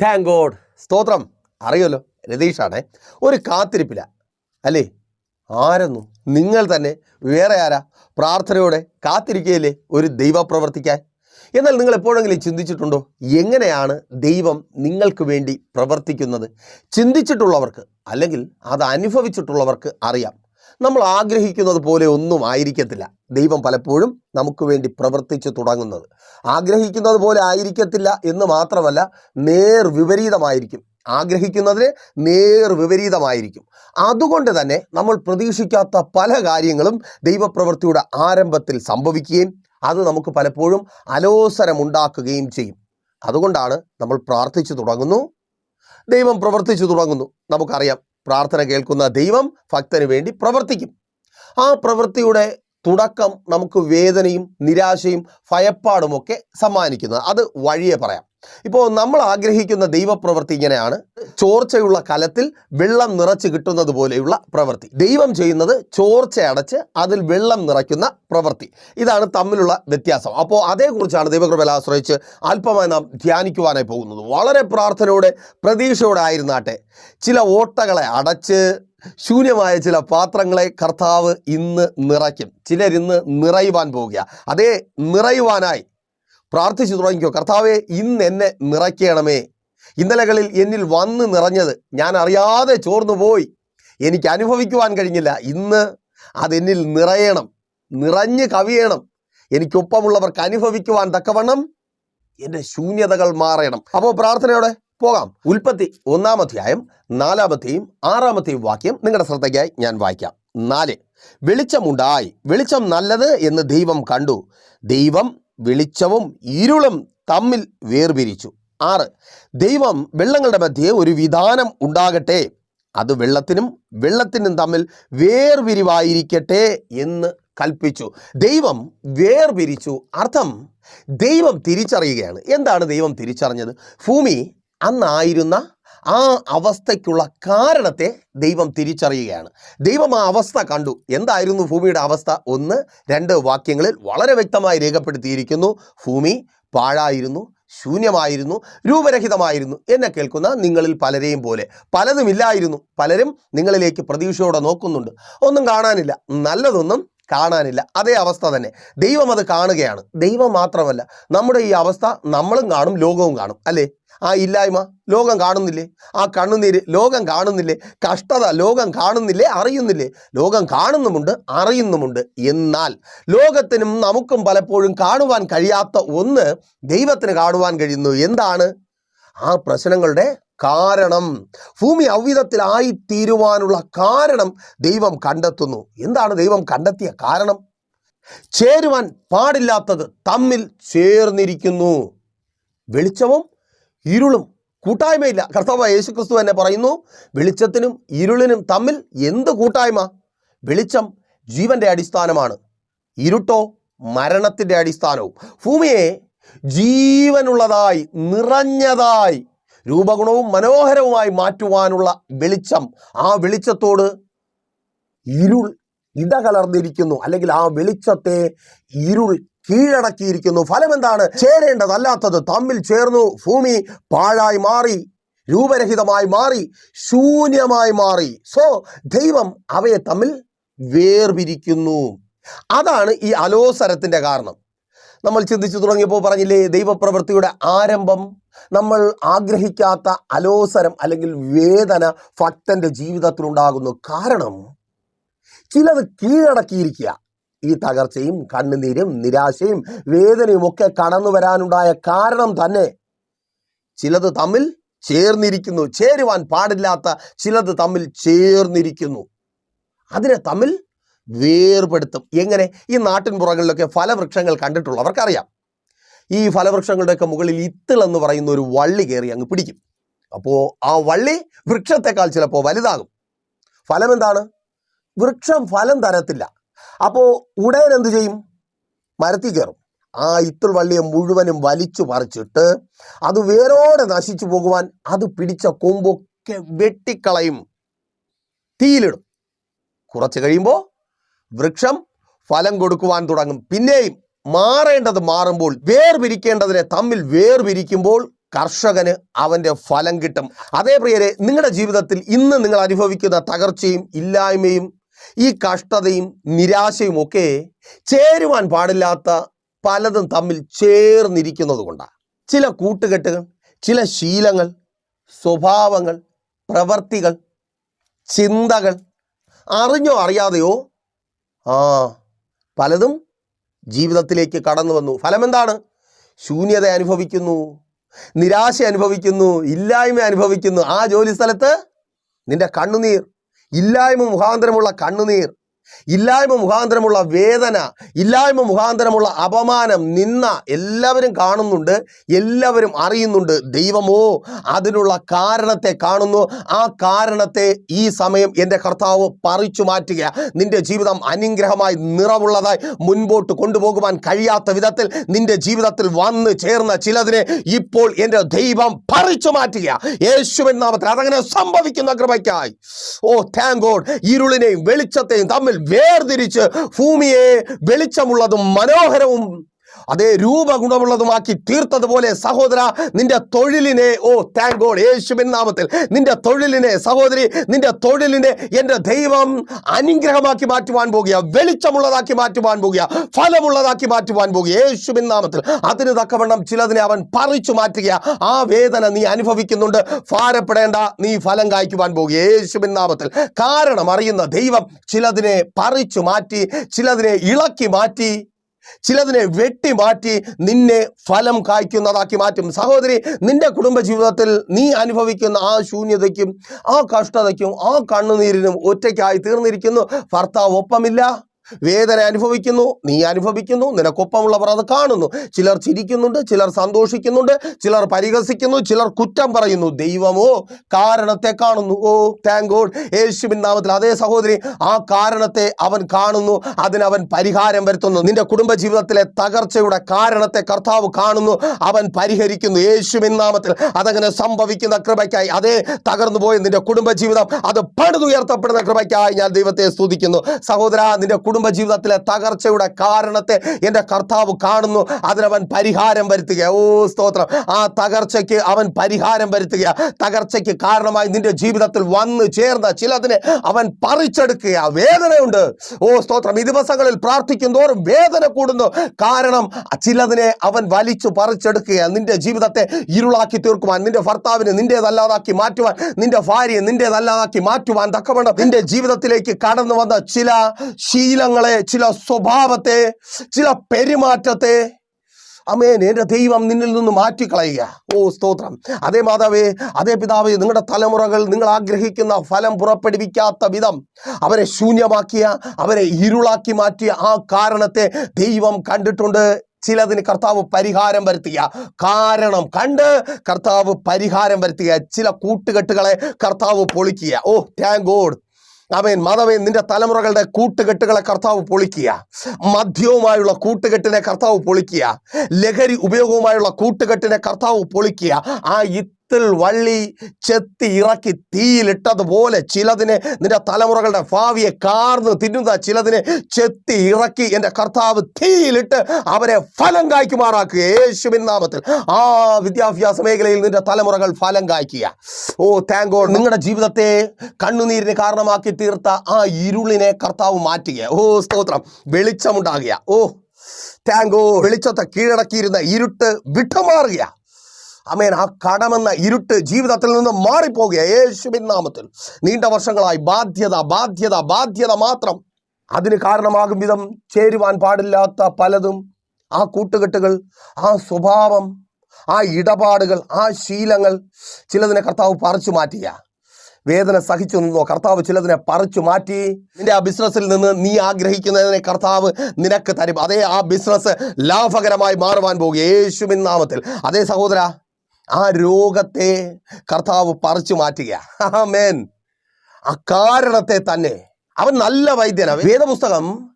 Thank God സ്തോത്രം. അറിയുമല്ലോ രതീഷാണേ. ഒരു കാത്തിരിപ്പില്ല അല്ലേ? ആരെന്നു നിങ്ങൾ തന്നെ വേറെ ആരാ പ്രാർത്ഥനയോടെ കാത്തിരിക്കുകയില്ലേ ഒരു ദൈവപ്രവർത്തിക്കാൻ എന്നാൽ നിങ്ങൾ എപ്പോഴെങ്കിലും ചിന്തിച്ചിട്ടുണ്ടോ? എങ്ങനെയാണ് ദൈവം നിങ്ങൾക്ക് വേണ്ടി പ്രവർത്തിക്കുന്നത്? ചിന്തിച്ചിട്ടുള്ളവർക്ക് അല്ലെങ്കിൽ അത് അനുഭവിച്ചിട്ടുള്ളവർക്ക് അറിയാം. നമ്മൾ ആഗ്രഹിക്കുന്നത് പോലെ ഒന്നും ആയിരിക്കത്തില്ല. ദൈവം പലപ്പോഴും നമുക്ക് വേണ്ടി പ്രവർത്തിച്ചു തുടങ്ങുന്നത്. ആഗ്രഹിക്കുന്നത് പോലെ ആയിരിക്കത്തില്ല എന്ന് മാത്രമല്ല നേർ വിപരീതമായിരിക്കും. ആഗ്രഹിക്കുന്നതിന് നേർ വിപരീതമായിരിക്കും. അതുകൊണ്ട് തന്നെ നമ്മൾ പ്രതീക്ഷിക്കാത്ത പല കാര്യങ്ങളും ദൈവപ്രവൃത്തിയുടെ ആരംഭത്തിൽ സംഭവിക്കുകയും അത് നമുക്ക് പലപ്പോഴും അലോസരമുണ്ടാക്കുകയും ചെയ്യും. അതുകൊണ്ടാണ് നമ്മൾ പ്രാർത്ഥിച്ചു തുടങ്ങുന്നു. ദൈവം പ്രവർത്തിച്ചു തുടങ്ങുന്നു. നമുക്കറിയാം പ്രാർത്ഥന കേൾക്കുന്ന ദൈവം ഭക്തന് വേണ്ടി പ്രവർത്തിക്കും. ആ പ്രവൃത്തിയുടെ തുടക്കം നമുക്ക് വേദനയും നിരാശയും ഭയപ്പാടുമൊക്കെ സമ്മാനിക്കുന്നത് അത് വഴിയെ പറയാം. ഇപ്പോൾ നമ്മൾ ആഗ്രഹിക്കുന്ന ദൈവപ്രവൃത്തി ഇങ്ങനെയാണ്. ചോർച്ചയുള്ള കലത്തിൽ വെള്ളം നിറച്ച് കിട്ടുന്നത് പോലെയുള്ള പ്രവൃത്തി. ദൈവം ചെയ്യുന്നത് ചോർച്ച അടച്ച് അതിൽ വെള്ളം നിറയ്ക്കുന്ന പ്രവൃത്തി. ഇതാണ് തമ്മിലുള്ള വ്യത്യാസം. അപ്പോൾ അതേക്കുറിച്ചാണ് ദൈവകൃപയിൽ ആശ്രയിച്ച് അല്പമായി നാം ധ്യാനിക്കുവാനായി പോകുന്നത്. വളരെ പ്രാർത്ഥനയോടെ പ്രതീക്ഷയോടെ ആയിരുന്നാട്ടെ. ചില ഓട്ടകളെ അടച്ച് ശൂന്യമായ ചില പാത്രങ്ങളെ കർത്താവ് ഇന്ന് നിറയ്ക്കും. ചിലരിന്ന് നിറയുവാൻ പോവുക അതേ നിറയുവാനായി പ്രാർത്ഥിച്ചു തുടങ്ങിക്കോ. കർത്താവെ ഇന്ന് എന്നെ നിറയ്ക്കണമേ. ഇന്നലകളിൽ എന്നിൽ വന്ന് നിറഞ്ഞത് ഞാൻ അറിയാതെ ചോർന്നു പോയി. എനിക്ക് അനുഭവിക്കുവാൻ കഴിഞ്ഞില്ല. ഇന്ന് അതെന്നിൽ നിറയണം നിറഞ്ഞ് കവിയണം. എനിക്കൊപ്പമുള്ളവർക്ക് അനുഭവിക്കുവാൻ തക്കവണ്ണം എന്റെ ശൂന്യതകൾ മാറണം. അപ്പോൾ പ്രാർത്ഥനയോടെ പോകാം. ഉൽപ്പത്തി ഒന്നാമധ്യായം നാലാമത്തെയും ആറാമത്തെയും വാക്യം നിങ്ങളുടെ ശ്രദ്ധയ്ക്കായി ഞാൻ വായിക്കാം. നാല്. വെളിച്ചമുണ്ടായി. വെളിച്ചം നല്ലത് എന്ന് ദൈവം കണ്ടു. ദൈവം വെളിച്ചവും ഇരുളും തമ്മിൽ വേർപിരിച്ചു. ആറ് ദൈവം വെള്ളങ്ങളുടെ മധ്യേ ഒരു വിധാനം ഉണ്ടാകട്ടെ. അത് വെള്ളത്തിനും വെള്ളത്തിനും തമ്മിൽ വേർപിരിവായിരിക്കട്ടെ എന്ന് കൽപ്പിച്ചു. ദൈവം വേർപിരിച്ചു. അർത്ഥം ദൈവം തിരിച്ചറിയുകയാണ്. എന്താണ് ദൈവം തിരിച്ചറിഞ്ഞത്? ഭൂമി അന്നായിരുന്ന ആ അവസ്ഥയ്ക്കുള്ള കാരണത്തെ ദൈവം തിരിച്ചറിയുകയാണ്. ദൈവം ആ അവസ്ഥ കണ്ടു. എന്തായിരുന്നു ഭൂമിയുടെ അവസ്ഥ? ഒന്ന് രണ്ട് വാക്യങ്ങളിൽ വളരെ വ്യക്തമായി രേഖപ്പെടുത്തിയിരിക്കുന്നു. ഭൂമി പാഴായിരുന്നു ശൂന്യമായിരുന്നു രൂപരഹിതമായിരുന്നു. എന്നെ കേൾക്കുന്ന നിങ്ങളിൽ പലരെയും പോലെ. പലതുമില്ലായിരുന്നു പലരും നിങ്ങളിലേക്ക് പ്രതീക്ഷയോടെ നോക്കുന്നുണ്ട്. ഒന്നും കാണാനില്ല. നല്ലതൊന്നും കാണാനില്ല. അതേ അവസ്ഥ തന്നെ. ദൈവം അത് കാണുകയാണ്. ദൈവം മാത്രമല്ല നമ്മുടെ ഈ അവസ്ഥ നമ്മളും കാണും ലോകവും കാണും. അല്ലേ? ആ ഇല്ലായ്മ ലോകം കാണുന്നില്ലേ? ആ കണ്ണുനീര് ലോകം കാണുന്നില്ലേ? കഷ്ടത ലോകം കാണുന്നില്ലേ? അറിയുന്നില്ലേ? ലോകം കാണുന്നുമുണ്ട് അറിയുന്നുമുണ്ട്. എന്നാൽ ലോകത്തിനും നമുക്കും പലപ്പോഴും കാണുവാൻ കഴിയാത്ത ഒന്ന് ദൈവത്തിന് കാണുവാൻ കഴിയുന്നു. എന്താണ്? ആ പ്രശ്നങ്ങളുടെ കാരണം ഭൂമി അവ്വിധത്തിലായി തീരുവാനുള്ള കാരണം ദൈവം കണ്ടെത്തുന്നു. എന്താണ് ദൈവം കണ്ടെത്തിയ കാരണം? ചേരുവാൻ പാടില്ലാത്തത് തമ്മിൽ ചേർന്നിരിക്കുന്നു. വെളിച്ചവും ഇരുളും. കൂട്ടായ്മയില്ല. കർത്താവ് യേശുക്രിസ്തു തന്നെ പറയുന്നു വെളിച്ചത്തിനും ഇരുളിനും തമ്മിൽ എന്ത് കൂട്ടായ്മ? വെളിച്ചം ജീവന്റെ അടിസ്ഥാനമാണ്. ഇരുട്ടോ മരണത്തിന്റെ അടിസ്ഥാനവും. ഭൂമിയെ ജീവനുള്ളതായി നിറഞ്ഞതായി രൂപഗുണവും മനോഹരവുമായി മാറ്റുവാനുള്ള വെളിച്ചം. ആ വെളിച്ചത്തോട് ഇരുൾ ഇടകലർന്നിരിക്കുന്നു. അല്ലെങ്കിൽ ആ വെളിച്ചത്തെ ഇരുൾ കീഴടക്കിയിരിക്കുന്നു. ഫലം എന്താണ് ചേരേണ്ടതല്ലാത്തത്. തമ്മിൽ ചേർന്നു. ഭൂമി പാഴായി മാറി. രൂപരഹിതമായി മാറി. ശൂന്യമായി മാറി. സോ ദൈവം അവയെ തമ്മിൽ വേർപിരിക്കുന്നു. അതാണ് ഈ അലോസരത്തിന്റെ കാരണം. നമ്മൾ ചിന്തിച്ചു തുടങ്ങിയപ്പോൾ പറഞ്ഞില്ലേ ദൈവപ്രവൃത്തിയുടെ ആരംഭം നമ്മൾ ആഗ്രഹിക്കാത്ത അലോസരം അല്ലെങ്കിൽ വേദന ഭക്തന്റെ ജീവിതത്തിലുണ്ടാകുന്നു കാരണം ചിലത് കീഴടക്കിയിരിക്കുക. ഈ തകർച്ചയും കണ്ണുനീരും നിരാശയും വേദനയും ഒക്കെ കടന്നു വരാനുണ്ടായ കാരണം തന്നെ ചിലത് തമ്മിൽ ചേർന്നിരിക്കുന്നു. ചേരുവാൻ പാടില്ലാത്ത ചിലത് തമ്മിൽ ചേർന്നിരിക്കുന്നു. അതിനെ തമ്മിൽ വേർപെടുത്തും. എങ്ങനെ? ഈ നാട്ടിൻ പുറങ്ങളിലൊക്കെ ഫലവൃക്ഷങ്ങൾ കണ്ടിട്ടുള്ളവർക്കറിയാം ഈ ഫലവൃക്ഷങ്ങളുടെയൊക്കെ മുകളിൽ ഇത്തിൾ എന്ന് പറയുന്ന ഒരു വള്ളി കയറി അങ്ങ് പിടിക്കും. അപ്പോൾ ആ വള്ളി വൃക്ഷത്തെക്കാൾ ചിലപ്പോൾ വലുതാകും. ഫലം എന്താണ്? വൃക്ഷം ഫലം തരത്തില്ല. അപ്പോൾ ഉടൻ എന്ത് ചെയ്യും? മരത്തിൽ കയറും. ആ ഇത്തിൾ വള്ളിയെ മുഴുവനും വലിച്ചു പറിച്ചിട്ട് അത് വേരോടെ നശിച്ചു പോകുവാൻ അത് പിടിച്ച കൊമ്പൊക്കെ വെട്ടിക്കളയും. തീയിലിടും. കുറച്ച് കഴിയുമ്പോൾ വൃക്ഷം ഫലം കൊടുക്കുവാൻ തുടങ്ങും. പിന്നെയും മാറേണ്ടത് മാറുമ്പോൾ വേർപിരിക്കേണ്ടതിനെ തമ്മിൽ വേർപിരിക്കുമ്പോൾ കർഷകന് അവന്റെ ഫലം കിട്ടും. അതേ പ്രിയരെ നിങ്ങളുടെ ജീവിതത്തിൽ ഇന്ന് നിങ്ങൾ അനുഭവിക്കുന്ന തകർച്ചയും ഇല്ലായ്മയും ഈ കഷ്ടതയും നിരാശയും ഒക്കെ ചേരുവാൻ പാടില്ലാത്ത പലതും തമ്മിൽ ചേർന്നിരിക്കുന്നത് കൊണ്ടാണ്. ചില കൂട്ടുകെട്ടുകൾ ചില ശീലങ്ങൾ സ്വഭാവങ്ങൾ പ്രവർത്തികൾ ചിന്തകൾ അറിഞ്ഞോ അറിയാതെയോ ആ പലതും ജീവിതത്തിലേക്ക് കടന്നു വന്നു. ഫലം എന്താണ് ശൂന്യത അനുഭവിക്കുന്നു നിരാശ അനുഭവിക്കുന്നു ഇല്ലായ്മ അനുഭവിക്കുന്നു. ആ ജോലി സ്ഥലത്ത് നിന്റെ കണ്ണുനീർ ഇല്ലായ്മ മുഖാന്തരമുള്ള കണ്ണുനീർ ഇല്ലായ്മ മുഖാന്തരമുള്ള വേദന ഇല്ലായ്മ മുഖാന്തരമുള്ള അപമാനം നിന്ന എല്ലാവരും കാണുന്നുണ്ട് എല്ലാവരും അറിയുന്നുണ്ട്. ദൈവമോ അതിനുള്ള കാരണത്തെ കാണുന്നു. ആ കാരണത്തെ ഈ സമയം എന്റെ കർത്താവ് പറിച്ചു മാറ്റുക നിന്റെ ജീവിതം അനുഗ്രഹമായി നിറവുള്ളതായി മുൻപോട്ട് കൊണ്ടുപോകുവാൻ കഴിയാത്ത വിധത്തിൽ നിന്റെ ജീവിതത്തിൽ വന്ന് ചേർന്ന ചിലതിനെ ഇപ്പോൾ എന്റെ ദൈവം പറിച്ചു മാറ്റുക യേശുവൻ നാമത്തിൽ അതങ്ങനെ സംഭവിക്കുന്ന കൃപയ്ക്കായി. ഓ താങ്ക് ഗോഡ് ഇരുളിനെയും വെളിച്ചത്തെയും തമ്മിൽ വേർതിരിച്ച് ഭൂമിയെ വെളിച്ചമുള്ളതും മനോഹരവും അതേ രൂപഗുണമുള്ളതുമാക്കി തീർത്തതുപോലെ സഹോദര നിന്റെ തൊഴിലിനെ ഓ താങ്ക് ഗോഡ് യേശുവിൻ നാമത്തിൽ നിന്റെ തൊഴിലിനെ സഹോദരി നിന്റെ തൊഴിലിനെ എന്റെ ദൈവം അനുഗ്രഹമാക്കി മാറ്റുവാൻ പോകുക വെളിച്ചമുള്ളതാക്കി മാറ്റുവാൻ പോകുക ഫലമുള്ളതാക്കി മാറ്റുവാൻ പോകുക. യേശുവിൻ നാമത്തിൽ അതിന് തക്കവണ്ണം ചിലതിനെ അവൻ പറിച്ചു മാറ്റുക. ആ വേദന നീ അനുഭവിക്കുന്നുണ്ട്. ഭാരപ്പെടേണ്ട നീ ഫലം കായ്ക്കുവാൻ പോകുക. യേശുവിൻ നാമത്തിൽ കാരണം അറിയുന്ന ദൈവം ചിലതിനെ പറിച്ചു മാറ്റി ചിലതിനെ ഇളക്കി മാറ്റി. ചിലതിനെ വെട്ടി മാറ്റി നിന്നെ ഫലം കായ്ക്കുന്നതാക്കി മാറ്റും. സഹോദരി നിന്റെ കുടുംബ ജീവിതത്തിൽ നീ അനുഭവിക്കുന്ന ആ ശൂന്യതയ്ക്കും ആ കഷ്ടതയ്ക്കും ആ കണ്ണുനീരിനും ഒറ്റയ്ക്കായി തീർന്നിരിക്കുന്നു. ഭർത്താവ് ഒപ്പമില്ല. വേദന അനുഭവിക്കുന്നു നീ അനുഭവിക്കുന്നു നിനക്കൊപ്പമുള്ളവർ അത് കാണുന്നു. ചിലർ ചിരിക്കുന്നുണ്ട് ചിലർ സന്തോഷിക്കുന്നുണ്ട് ചിലർ പരിഹസിക്കുന്നു ചിലർ കുറ്റം പറയുന്നു. ദൈവമോ കാരണത്തെ കാണുന്നു. ഓ താങ്ക് ഗോഡ് യേശുവിൻ നാമത്തിൽ അതേ സഹോദരി ആ കാരണത്തെ അവൻ കാണുന്നു അതിനവൻ പരിഹാരം വരുത്തുന്നു. നിന്റെ കുടുംബ ജീവിതത്തിലെ തകർച്ചയുടെ കാരണത്തെ കർത്താവ് കാണുന്നു അവൻ പരിഹരിക്കുന്നു. യേശുവിൻ നാമത്തിൽ അതങ്ങനെ സംഭവിക്കുന്ന കൃപയ്ക്കായി അതേ തകർന്നു പോയ നിന്റെ കുടുംബജീവിതം അത് പണിതുയർത്തപ്പെടുന്ന കൃപയ്ക്കായി ഞാൻ ദൈവത്തെ സ്തുതിക്കുന്നു. സഹോദര നിന്റെ കുടുംബ ജീവിതത്തിലെ തകർച്ചയുടെ കാരണത്തെ എന്റെ കർത്താവ് കാണുന്നു. അതിനവൻ പരിഹാരം വരുത്തുക ഓ സ്തോത്രം. ആ തകർച്ചയ്ക്ക് അവൻ പരിഹാരം വരുത്തുക തകർച്ചയ്ക്ക് കാരണമായി നിന്റെ ജീവിതത്തിൽ വന്ന് ചേർന്ന ചിലതിനെ അവൻ പറിച്ചെടുക്കുക വേദനയുണ്ട്. ഓ സ്തോത്രം. ഈ ദിവസങ്ങളിൽ പ്രാർത്ഥിക്കും തോറും വേദന കൂടുന്നു. കാരണം ചിലതിനെ അവൻ വലിച്ചു പറിച്ചെടുക്കുക നിന്റെ ജീവിതത്തെ ഇരുളാക്കി തീർക്കുവാൻ നിന്റെ ഭർത്താവിനെ നിന്റേതല്ലാതാക്കി മാറ്റുവാൻ നിന്റെ ഭാര്യയെ നിന്റേതല്ലാതാക്കി മാറ്റുവാൻ തക്കവണ്ണം നിന്റെ ജീവിതത്തിലേക്ക് കടന്നു വന്ന ചില ശീലങ്ങളെ ചില സ്വഭാവത്തെ ചില പെരുമാറ്റത്തെ അമേൻ എന്റെ ദൈവം നിന്നിൽ നിന്ന് മാറ്റിക്കളയുക. ഓ സ്തോത്രം. അതേ മാതാവേ അതേ പിതാവേ നിങ്ങളുടെ തലമുറകൾ നിങ്ങൾ ആഗ്രഹിക്കുന്ന ഫലം പുറപ്പെടുവിക്കാത്ത വിധം അവരെ ശൂന്യമാക്കിയ അവരെ ഇരുളാക്കി മാറ്റിയ ആ കാരണത്തെ ദൈവം കണ്ടിട്ടുണ്ട്. ചിലതിന് കർത്താവ് പരിഹാരം വരുത്തുക. കാരണം കണ്ട് കർത്താവ് പരിഹാരം വരുത്തുക. ചില കൂട്ടുകെട്ടുകളെ കർത്താവ് പൊളിക്കുക. ഓ താങ്ക് ഗോഡ് അവൻ മതവൻ നിന്റെ തലമുറകളുടെ കൂട്ടുകെട്ടുകളെ കർത്താവ് പൊളിക്കുക. മദ്യവുമായുള്ള കൂട്ടുകെട്ടിനെ കർത്താവ് പൊളിക്കുക. ലഹരി ഉപയോഗവുമായുള്ള കൂട്ടുകെട്ടിനെ കർത്താവ് പൊളിക്കുക. ആ ഇത്തിൽ വള്ളി ചെത്തി ഇറക്കി തീയിലിട്ടതുപോലെ ചിലതിനെ നിന്റെ തലമുറകളുടെ ഭാവിയെ കാർന്ന് തിന്നുന്ന ചിലതിനെ ചെത്തി ഇറക്കി എന്റെ കർത്താവ് തീയിലിട്ട് അവരെ ഫലം കായ്ക്കുമാറാക്കുക. യേശുവിൻ നാമത്തിൽ. ആ വിദ്യാഭ്യാസ മേഖലയിൽ നിന്റെ തലമുറകൾ ഫലം കായ്ക്കുക. ഓ താങ്ക് ഗോഡ് നിങ്ങളുടെ ജീവിതത്തെ കണ്ണുനീരിന് കാരണമാക്കി തീർത്ത ആ ഇരുളിനെ കർത്താവ് മാറ്റുക ഓ സ്തോത്രം. വെളിച്ചമുണ്ടാകുക. ഓ താങ്കോ വെളിച്ചത്തെ കീഴടക്കിയിരുന്ന ഇരുട്ട് വിട്ടുമാറുക അമേൻ ആ കടമെന്ന ഇരുട്ട് ജീവിതത്തിൽ നിന്ന് മാറിപ്പോകുക യേശുവിൻ നാമത്തിൽ. നീണ്ട വർഷങ്ങളായി ബാധ്യത ബാധ്യത ബാധ്യത മാത്രം അതിന് കാരണമാകും വിധം ചേരുവാൻ പാടില്ലാത്ത പലതും ആ കൂട്ടുകെട്ടുകൾ ആ സ്വഭാവം ആ ഇടപാടുകൾ ആ ശീലങ്ങൾ ചിലതിനെ കർത്താവ് പറിച്ചു മാറ്റിയ. വേദന സഹിച്ചു നിന്നോ? കർത്താവ് ചിലതിനെ പറിച്ചു മാറ്റി. നിന്റെ ആ ബിസിനസ്സിൽ നിന്ന് നീ ആഗ്രഹിക്കുന്നതിനെ കർത്താവ് നിനക്ക് തരും. അതേ ആ ബിസിനസ് ലാഭകരമായി മാറുവാൻ പോകുക യേശുവിൻ നാമത്തിൽ. അതേ സഹോദര ആ രോഗത്തെ കർത്താവ് പറിച്ചു മാറ്റുക ആമേൻ. ആ കാരണത്തെ തന്നെ. അവൻ നല്ല വൈദ്യനാണ് വേദപുസ്തകം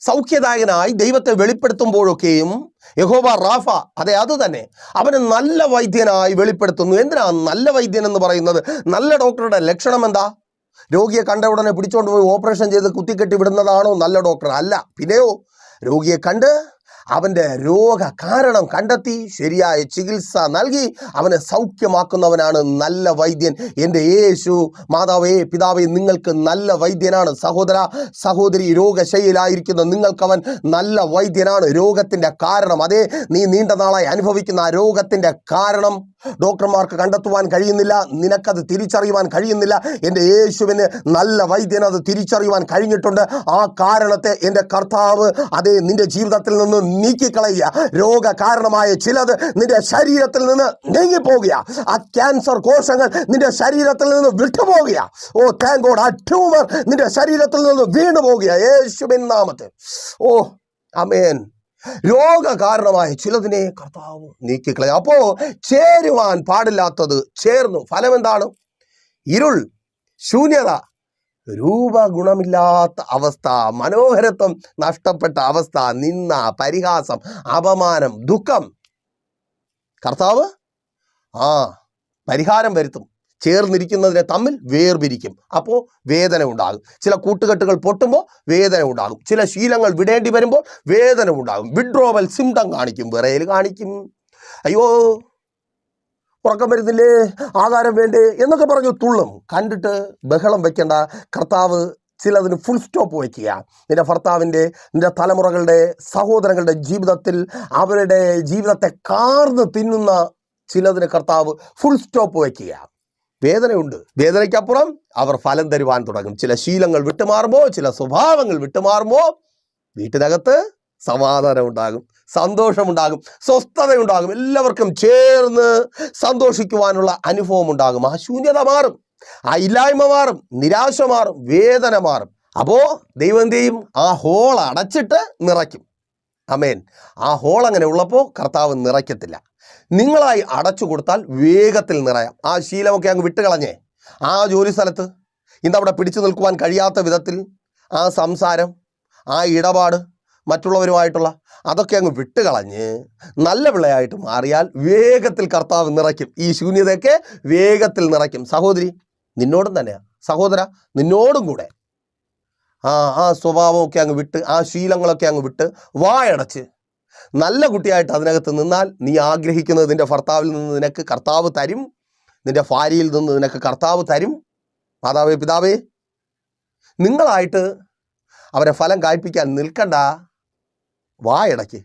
സൗഖ്യദായകനായി ദൈവത്തെ വെളിപ്പെടുത്തുമ്പോഴൊക്കെയും യഹോബ റാഫ അതെ അത് തന്നെ. അവന് നല്ല വൈദ്യനായി വെളിപ്പെടുത്തുന്നു. എന്തിനാ നല്ല വൈദ്യൻ എന്ന് പറയുന്നത്? നല്ല ഡോക്ടറുടെ ലക്ഷണം എന്താ? രോഗിയെ കണ്ട ഉടനെ പിടിച്ചുകൊണ്ട് പോയി ഓപ്പറേഷൻ ചെയ്ത് കുത്തിക്കെട്ടി വിടുന്നതാണോ നല്ല ഡോക്ടർ? അല്ല. പിന്നെയോ രോഗിയെ കണ്ട് അവന്റെ രോഗ കാരണം കണ്ടെത്തി ശരിയായ ചികിത്സ നൽകി അവനെ സൗഖ്യമാക്കുന്നവനാണ് നല്ല വൈദ്യൻ. എന്റെ യേശു മാതാവേ പിതാവേ നിങ്ങൾക്ക് നല്ല വൈദ്യനാണ്. സഹോദര സഹോദരി രോഗശൈലായിരിക്കുന്ന നിങ്ങൾക്കവൻ നല്ല വൈദ്യനാണ്. രോഗത്തിന്റെ കാരണം അതേ നീ നീണ്ട നാളായി അനുഭവിക്കുന്ന ആ രോഗത്തിന്റെ കാരണം ഡോക്ടർമാർക്ക് കണ്ടെത്തുവാൻ കഴിയുന്നില്ല. നിനക്കത് തിരിച്ചറിയുവാൻ കഴിയുന്നില്ല. എന്റെ യേശുവിന് നല്ല വൈദ്യൻ അത് തിരിച്ചറിയുവാൻ കഴിഞ്ഞിട്ടുണ്ട്. ആ കാരണത്തെ എന്റെ കർത്താവ് അതേ നിന്റെ ജീവിതത്തിൽ നിന്ന് നീക്കിക്കളയുക. രോഗ കാരണമായ ചിലത് നിന്റെ ശരീരത്തിൽ നിന്ന് നീങ്ങിപ്പോകുക. ആ ക്യാൻസർ കോശങ്ങൾ നിന്റെ ശരീരത്തിൽ നിന്ന് വിട്ടുപോകുക. ഓ താങ്ക് ഗോഡ് ആ ട്യൂമർ നിന്റെ ശരീരത്തിൽ നിന്ന് വീണു പോകുക യേശുവിൻ നാമത്തെ ഓ അമേൻ രോഗ കാരണമായ ചിലതിനെ കർത്താവ് നീക്കിക്കളയും. അപ്പോ ചേരുവാൻ പാടില്ലാത്തത് ചേർന്നു. ഫലം എന്താണ് ഇരുൾ ശൂന്യത രൂപഗുണമില്ലാത്ത അവസ്ഥ മനോഹരത്വം നഷ്ടപ്പെട്ട അവസ്ഥ നിന്ന പരിഹാസം അപമാനം ദുഃഖം. കർത്താവ് ആ പരിഹാരം വരുത്തും. ചേർന്നിരിക്കുന്നതിനെ തമ്മിൽ വേർപിരിക്കും. അപ്പോൾ വേദന ഉണ്ടാകും. ചില കൂട്ടുകെട്ടുകൾ പൊട്ടുമ്പോൾ വേദന ഉണ്ടാകും. ചില ശീലങ്ങൾ വിടേണ്ടി വരുമ്പോൾ വേദന ഉണ്ടാകും. വിഡ്രോവൽ സിംറ്റം കാണിക്കും. വിറയൽ കാണിക്കും. അയ്യോ ഉറക്കം വരുന്നില്ലേ? ആകാരം വേണ്ടേ? എന്നൊക്കെ പറഞ്ഞു തുള്ളും. കണ്ടിട്ട് ബഹളം വെക്കേണ്ട. കർത്താവ് ചിലതിന് ഫുൾ സ്റ്റോപ്പ് വയ്ക്കുക. നിന്റെ ഭർത്താവിന്റെ നിന്റെ തലമുറകളുടെ സഹോദരങ്ങളുടെ ജീവിതത്തിൽ അവരുടെ ജീവിതത്തെ കാർന്ന് തിന്നുന്ന ചിലതിന് കർത്താവ് ഫുൾ സ്റ്റോപ്പ് വയ്ക്കുക. വേദനയുണ്ട്. വേദനയ്ക്കപ്പുറം അവർ ഫലം തരുവാൻ തുടങ്ങും. ചില ശീലങ്ങൾ വിട്ടുമാറുമ്പോൾ ചില സ്വഭാവങ്ങൾ വിട്ടുമാറുമ്പോൾ വീട്ടിനകത്ത് സമാധാനം ഉണ്ടാകും സന്തോഷമുണ്ടാകും സ്വസ്ഥതയുണ്ടാകും. എല്ലാവർക്കും ചേർന്ന് സന്തോഷിക്കുവാനുള്ള അനുഭവം ഉണ്ടാകും ആ ശൂന്യത മാറും ആ ഇല്ലായ്മ മാറും നിരാശ മാറും വേദന മാറും. അപ്പോൾ ദൈവം ചെയ്യും? ആ ഹോൾ അടച്ചിട്ട് നിറയ്ക്കും. അമേൻ ആ ഹോൾ അങ്ങനെ ഉള്ളപ്പോൾ കർത്താവ് നിറയ്ക്കത്തില്ല. നിങ്ങളായി അടച്ചു കൊടുത്താൽ വേഗത്തിൽ നിറയാം. ആ ശീലമൊക്കെ അങ്ങ് വിട്ടുകളഞ്ഞേ. ആ ജോലി സ്ഥലത്ത് ഇന്നവിടെ പിടിച്ചു നിൽക്കുവാൻ കഴിയാത്ത വിധത്തിൽ ആ സംസാരം ആ ഇടപാട് മറ്റുള്ളവരുമായിട്ടുള്ള അതൊക്കെ അങ്ങ് വിട്ടുകളഞ്ഞ് നല്ല വിളയായിട്ട് മാറിയാൽ വേഗത്തിൽ കർത്താവ് നിറയ്ക്കും. ഈ ശൂന്യതയൊക്കെ വേഗത്തിൽ നിറയ്ക്കും. സഹോദരി നിന്നോടും തന്നെയാണ് സഹോദര നിന്നോടും കൂടെ. ആ ആ സ്വഭാവമൊക്കെ അങ്ങ് വിട്ട് ആ ശീലങ്ങളൊക്കെ അങ്ങ് വിട്ട് വായടച്ച് നല്ല കുട്ടിയായിട്ട് അതിനകത്ത് നിന്നാൽ നീ ആഗ്രഹിക്കുന്നത് നിന്റെ ഭർത്താവിൽ നിന്ന് നിനക്ക് കർത്താവ് തരും. നിന്റെ ഭാര്യയിൽ നിന്ന് നിനക്ക് കർത്താവ് തരും. മാതാവേ പിതാവേ നിങ്ങളായിട്ട് അവരെ ഫലം കായ്പിക്കാൻ നിൽക്കണ്ട. വായടയ്ക്ക്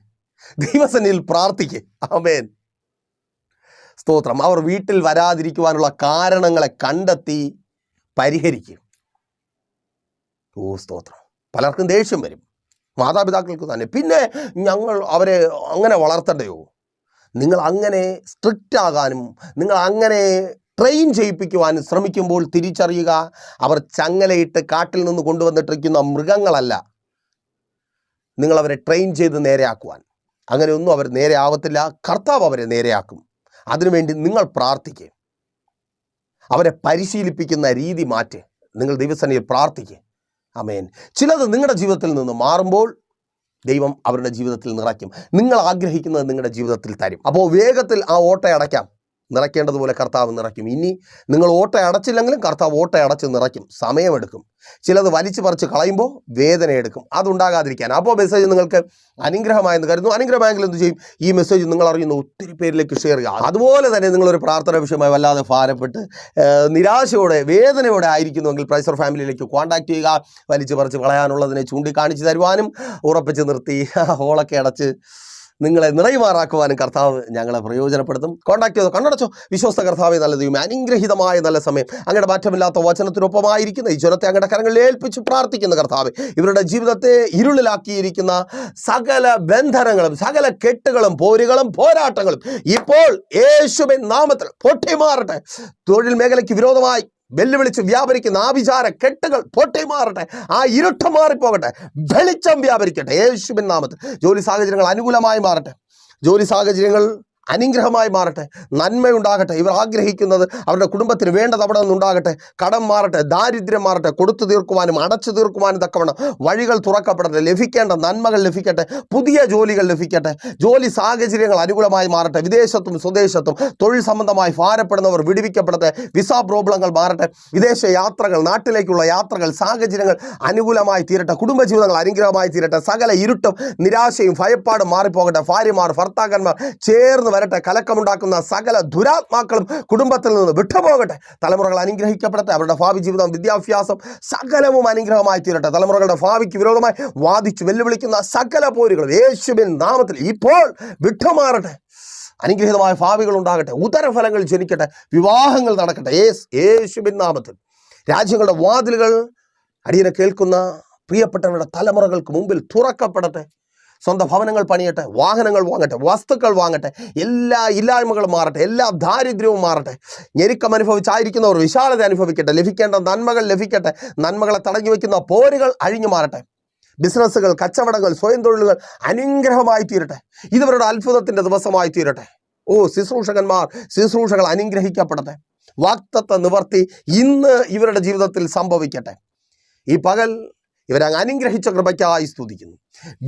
ദൈവസന്നിധിയിൽ പ്രാർത്ഥിക്ക്. ആമേൻ. സ്തോത്രം. അവർ വീട്ടിൽ വരാതിരിക്കുവാനുള്ള കാരണങ്ങളെ കണ്ടെത്തി പരിഹരിക്കും. ഓ സ്തോത്രം. പലർക്കും ദേഷ്യം വരും. മാതാപിതാക്കൾക്ക് തന്നെ പിന്നെ ഞങ്ങൾ അവരെ അങ്ങനെ വളർത്തണ്ടയോ? നിങ്ങൾ അങ്ങനെ സ്ട്രിക്റ്റ് ആകാനും നിങ്ങൾ അങ്ങനെ ട്രെയിൻ ചെയ്യിപ്പിക്കുവാനും ശ്രമിക്കുമ്പോൾ തിരിച്ചറിയുക അവർ ചങ്ങലയിട്ട് കാട്ടിൽ നിന്ന് കൊണ്ടുവന്നിട്ടിരിക്കുന്ന മൃഗങ്ങളല്ല. നിങ്ങൾ അവരെ ട്രെയിൻ ചെയ്ത് നേരെയാക്കുവാൻ. അങ്ങനെയൊന്നും അവർ നേരെ ആവത്തില്ല. കർത്താവ് അവരെ നേരെയാക്കും. അതിനുവേണ്ടി നിങ്ങൾ പ്രാർത്ഥിക്കുക അവരെ പരിശീലിപ്പിക്കുന്ന രീതി മാറ്റി. നിങ്ങൾ ദിവസനയിൽ പ്രാർത്ഥിക്കുക അമേൻ ചിലത് നിങ്ങളുടെ ജീവിതത്തിൽ നിന്ന് മാറുമ്പോൾ ദൈവം അവരുടെ ജീവിതത്തിൽ നിറയ്ക്കും. നിങ്ങൾ ആഗ്രഹിക്കുന്നത് നിങ്ങളുടെ ജീവിതത്തിൽ തരും. അപ്പോൾ വേഗത്തിൽ ആ ഓട്ട അടയ്ക്കാം. നിറയ്ക്കേണ്ടതുപോലെ കർത്താവ് നിറയ്ക്കും. ഇനി നിങ്ങൾ ഓട്ട അടച്ചില്ലെങ്കിലും കർത്താവ് ഓട്ട അടച്ച് നിറയ്ക്കും. സമയമെടുക്കും. ചിലത് വലിച്ചു പറിച്ച് കളയുമ്പോൾ വേദന എടുക്കും. അതുണ്ടാകാതിരിക്കാൻ. അപ്പോൾ മെസ്സേജ് നിങ്ങൾക്ക് അനുഗ്രഹമായെന്ന് കരുതുന്നു. അനുഗ്രഹമായെങ്കിൽ എന്ത് ചെയ്യും? ഈ മെസ്സേജ് നിങ്ങൾ അറിയുന്ന ഒത്തിരി പേരിലേക്ക് ഷെയർ ചെയ്യുക. അതുപോലെ തന്നെ നിങ്ങളൊരു പ്രാർത്ഥന വിഷയമായി വല്ലാതെ ഭാരപ്പെട്ട് നിരാശയോടെ വേദനയോടെ ആയിരിക്കുന്നുവെങ്കിൽ പ്രൈസർ ഫാമിലിയിലേക്ക് കോൺടാക്ട് ചെയ്യുക. വലിച്ചു പറിച്ച് കളയാനുള്ളതിനെ ചൂണ്ടിക്കാണിച്ച് തരുവാനും ഉറപ്പിച്ച് നിർത്തി. ഹോളൊക്കെ അടച്ച് നിങ്ങളെ നിറയുമാറാക്കുവാനും കർത്താവ് ഞങ്ങളെ പ്രയോജനപ്പെടുത്തും. കോൺടാക്ട് ചെയ്തോ? കണ്ണടച്ചോ. വിശ്വസ്ത കർത്താവെ നല്ല ദൈവം അനുഗ്രഹീതമായ നല്ല സമയം. അങ്ങയുടെ മാറ്റമില്ലാത്ത വചനത്തിനൊപ്പമായിരിക്കുന്ന ഈ ജനത്തെ അങ്ങയുടെ കരങ്ങളിൽ ഏൽപ്പിച്ച് പ്രാർത്ഥിക്കുന്ന കർത്താവ് ഇവരുടെ ജീവിതത്തെ ഇരുളിലാക്കിയിരിക്കുന്ന സകല ബന്ധനങ്ങളും സകല കെട്ടുകളും പോരുകളും പോരാട്ടങ്ങളും ഇപ്പോൾ യേശുവിൻ നാമത്തിൽ പൊട്ടിമാറട്ടെ. തൊഴിൽ മേഖലയ്ക്ക് വിരോധമായി വെല്ലുവിളിച്ച് വ്യാപരിക്കുന്ന ആ വിചാര കെട്ടുകൾ പൊട്ടിമാറട്ടെ ആ ഇരുട്ട് മാറിപ്പോകട്ടെ. വെളിച്ചം വ്യാപരിക്കട്ടെ. യേശുവിൻ നാമത്തിൽ ജോലി സാഹചര്യങ്ങൾ അനുകൂലമായി മാറട്ടെ. ജോലി സാഹചര്യങ്ങൾ അനുഗ്രഹമായി മാറട്ടെ നന്മയുണ്ടാകട്ടെ. ഇവർ ആഗ്രഹിക്കുന്നത് അവരുടെ കുടുംബത്തിന് വേണ്ടത് അവിടെ നിന്നുണ്ടാകട്ടെ കടം മാറട്ടെ ദാരിദ്ര്യം മാറട്ടെ കൊടുത്തു തീർക്കുവാനും അടച്ചു തീർക്കുവാനും തക്കവണ്ണം വഴികൾ തുറക്കപ്പെടട്ടെ ലഭിക്കേണ്ട നന്മകൾ ലഭിക്കട്ടെ പുതിയ ജോലികൾ ലഭിക്കട്ടെ ജോലി സാഹചര്യങ്ങൾ അനുകൂലമായി മാറട്ടെ വിദേശത്തും സ്വദേശത്തും തൊഴിൽ സംബന്ധമായി ഭാരപ്പെടുന്നവർ വിടുവിക്കപ്പെടട്ടെ വിസ പ്രോബ്ലങ്ങൾ മാറട്ടെ വിദേശ യാത്രകൾ നാട്ടിലേക്കുള്ള യാത്രകൾ സാഹചര്യങ്ങൾ അനുകൂലമായി തീരട്ടെ കുടുംബജീവിതങ്ങൾ അനുഗ്രഹമായി തീരട്ടെ സകല ഇരുട്ടും നിരാശയും ഭയപ്പാടും മാറിപ്പോകട്ടെ ഭാര്യമാർ ഭർത്താക്കന്മാർ ചേർന്ന് വരട്ടെ. കലക്കമുണ്ടാക്കുന്ന സകല ദുരാത്മാക്കളും കുടുംബത്തിൽ നിന്ന് വിട്ടുപോകട്ടെ. തലമുറകൾ അനുഗ്രഹിക്കപ്പെടട്ടെ. അവരുടെ ഭാവി ജീവിതം വിദ്യാഭ്യാസം സകലവും അനുഗ്രഹമായി തീരട്ടെ. തലമുറകളുടെ ഭാവിക്ക് വിരോധമായി വാദിച്ചു വെല്ലുവിളിക്കുന്ന സകല പോരുകളും യേശുവിൻ നാമത്തിൽ ഇപ്പോൾ വിട്ടുമാറട്ടെ. അനുഗ്രഹീതമായ ഭാവികൾ ഉണ്ടാകട്ടെ. ഉദരഫലങ്ങൾ ജനിക്കട്ടെ. വിവാഹങ്ങൾ നടക്കട്ടെ. യേസ് യേശുബിൻ നാമത്തിൽ. രാജ്യങ്ങളുടെ വാതിലുകൾ അടിയനെ കേൾക്കുന്ന പ്രിയപ്പെട്ടവരുടെ തലമുറകൾക്ക് മുമ്പിൽ തുറക്കപ്പെടട്ടെ. സ്വന്തം ഭവനങ്ങൾ പണിയട്ടെ വാഹനങ്ങൾ വാങ്ങട്ടെ വസ്തുക്കൾ വാങ്ങട്ടെ എല്ലാ ഇല്ലായ്മകളും മാറട്ടെ എല്ലാ ദാരിദ്ര്യവും മാറട്ടെ. ഞെരുക്കം അനുഭവിച്ചായിരിക്കുന്നവർ വിശാലത അനുഭവിക്കട്ടെ ലഭിക്കേണ്ട നന്മകൾ ലഭിക്കട്ടെ നന്മകളെ തടഞ്ഞു വയ്ക്കുന്ന പോരുകൾ അഴിഞ്ഞു മാറട്ടെ. ബിസിനസ്സുകൾ കച്ചവടങ്ങൾ സ്വയം തൊഴിലുകൾ അനുഗ്രഹമായി തീരട്ടെ. ഇതവരുടെ അത്ഭുതത്തിന്റെ ദിവസമായി തീരട്ടെ. ഓ ശുശ്രൂഷകന്മാർ ശുശ്രൂഷകൾ അനുഗ്രഹിക്കപ്പെടട്ടെ. വാക്തത്വ നിവർത്തി ഇന്ന് ഇവരുടെ ജീവിതത്തിൽ സംഭവിക്കട്ടെ. ഈ പകൽ ഇവരെ അങ്ങ് അനുഗ്രഹിച്ച കൃപയ്ക്കായി സ്തുതിക്കുന്നു.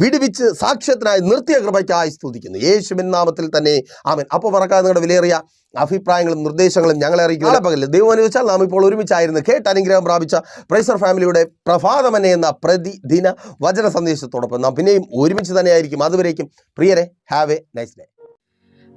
വിടുവിച്ച് സാക്ഷ്യത്തിനായി നിർത്തിയ കൃപയ്ക്കായി സ്തുതിക്കുന്നു. യേശുവിൻ നാമത്തിൽ തന്നെ ആമൻ. അപ്പോൾ പറക്കാതെ നിങ്ങളുടെ വിലയേറിയ അഭിപ്രായങ്ങളും നിർദ്ദേശങ്ങളും ഞങ്ങളെ അറിയിക്കുക പകൽ ദൈവം അനുവദിച്ചാൽ നാം ഇപ്പോൾ ഒരുമിച്ചായിരുന്നു കേട്ട് അനുഗ്രഹം പ്രാപിച്ച പ്രൈസർ ഫാമിലിയുടെ പ്രഭാതമനെ എന്ന പ്രതിദിന വചന സന്ദേശത്തോടൊപ്പം നാം പിന്നെയും ഒരുമിച്ച് തന്നെയായിരിക്കും അതുവരേക്കും. പ്രിയരെ have a nice day